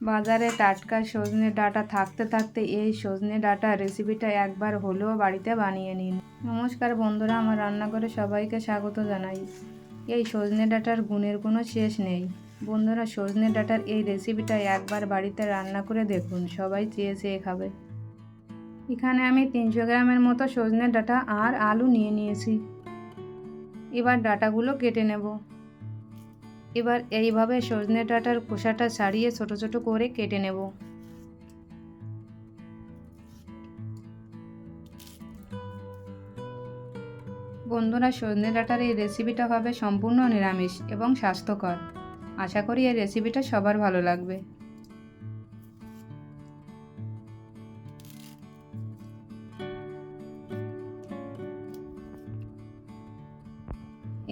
বাজারে টাটকা সজনে ডাটা থাকতে থাকতে এই সজনে ডাটা রেসিপিটা একবার হলেও বাড়িতে বানিয়ে নিন। নমস্কার বন্ধুরা, আমার রান্নাঘরে সবাইকে স্বাগত জানাই। এই সজনে ডাটার গুণের কোনো শেষ নেই। বন্ধুরা, সজনে ডাটার এই রেসিপিটা একবার বাড়িতে রান্না করে দেখুন, সবাই চেয়ে চেয়ে খাবে। এখানে আমি তিনশো গ্রামের মতো সজনে ডাটা আর আলু নিয়ে নিয়েছি। এবার ডাটাগুলো কেটে নেব। এবার এইভাবে সজনে ডাঁটার খোসাটা ছাড়িয়ে ছোট ছোট করে কেটে নেব। বন্ধুরা, সজনে ডাঁটার এই রেসিপিটা হবে সম্পূর্ণ নিরামিষ এবং স্বাস্থ্যকর। আশা করি এই রেসিপিটা সবার ভালো লাগবে।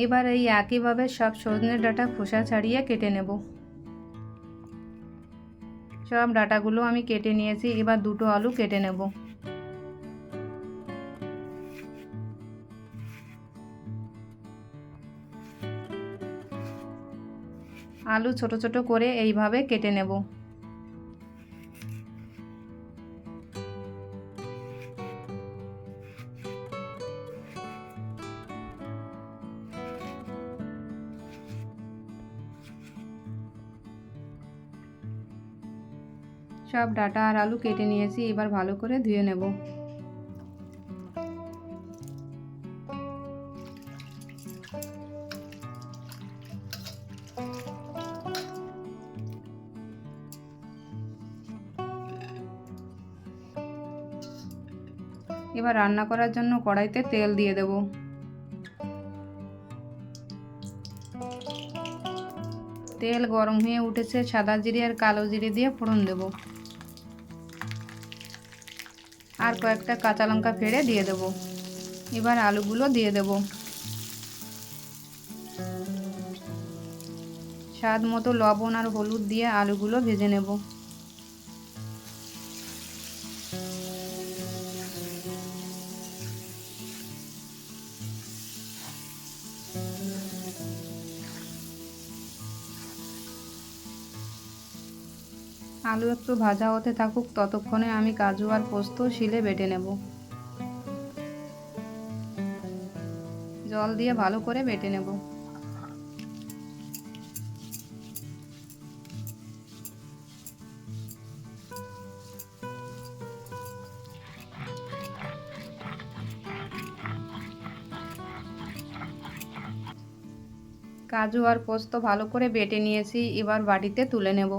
এবার এই একইভাবে সব সজনে ডাটা খোসা ছাড়িয়ে কেটে নেব। সব ডাটাগুলো আমি কেটে নিয়েছি, এবার দুটো আলু কেটে নেব। আলু ছোট ছোট করে এইভাবে কেটে নেব। সব ডাটা আর আলু কেটে নিয়েছি, এবার ভালো করে ধুয়ে নেব। এবার রান্না করার জন্য কড়াইতে তেল দিয়ে দেব। তেল গরম হয়ে উঠেছে, সাদা জিরে আর কালো জিরে দিয়ে ফোড়ন দেব। আর কয়েকটা কাঁচা লঙ্কা ফেড়ে দিয়ে দেব। এবার আলুগুলো দিয়ে দেব। স্বাদ মতো লবণ আর হলুদ দিয়ে আলুগুলো ভেজে নেব। আলু একটু ভাজা হতে থাকুক, ততক্ষণে আমি কাজু আর পোস্ত শিলে বেটে নেব। জল দিয়ে ভালো করে বেটে নেব। কাজু আর পোস্ত ভালো করে বেটে নিয়েছি, এবার বাটিতে তুলে নেব।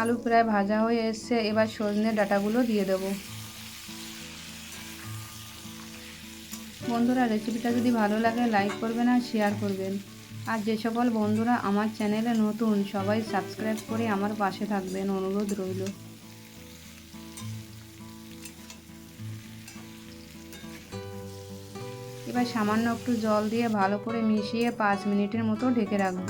আলু প্রায় ভাজা হয়ে এসছে, এবার সজনে ডাটাগুলো দিয়ে দেব। বন্ধুরা রেসিপিটা যদি ভালো লাগে লাইক করবেন আর শেয়ার করবেন। আর যে সকল বন্ধুরা আমার চ্যানেলে নতুন, সবাই সাবস্ক্রাইব করে আমার পাশে থাকবেন, অনুরোধ রইল। এবার সামান্য একটু জল দিয়ে ভালো করে মিশিয়ে পাঁচ মিনিটের মতো ঢেকে রাখব।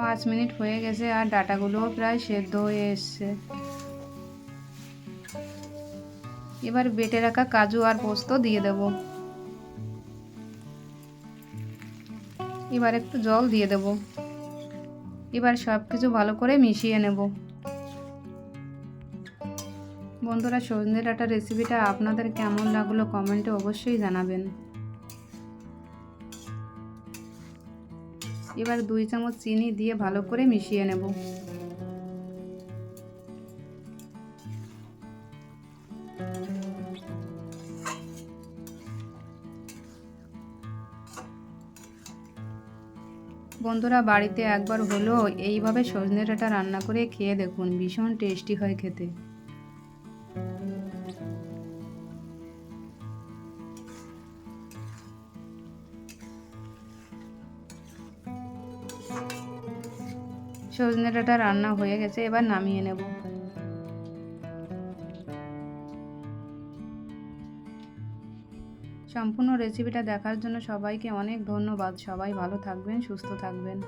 পাঁচ মিনিট হয়ে গেছে আর ডাটাগুলোও প্রায় সেদ্ধ হয়ে এসছে। এবার বেটে রাখা কাজু আর পোস্ত দিয়ে দেব। এবার একটু জল দিয়ে দেব। এবার সব কিছু ভালো করে মিশিয়ে নেব। বন্ধুরা সজনে ডাটা রেসিপিটা আপনাদের কেমন লাগল কমেন্টে অবশ্যই জানাবেন। এবার দুই চামচ চিনি দিয়ে ভালো করে মিশিয়ে নেব। বন্ধুরা, বাড়িতে একবার হলেও এইভাবে সজনে ডাঁটা রান্না করে খেয়ে দেখুন, ভীষণ টেস্টি হয় খেতে। সজনে ডাঁটা রান্না হয়ে গেছে, এবার নামিয়ে নেব। সম্পূর্ণ রেসিপিটা দেখার জন্য সবাইকে অনেক ধন্যবাদ। সবাই ভালো থাকবেন, সুস্থ থাকবেন।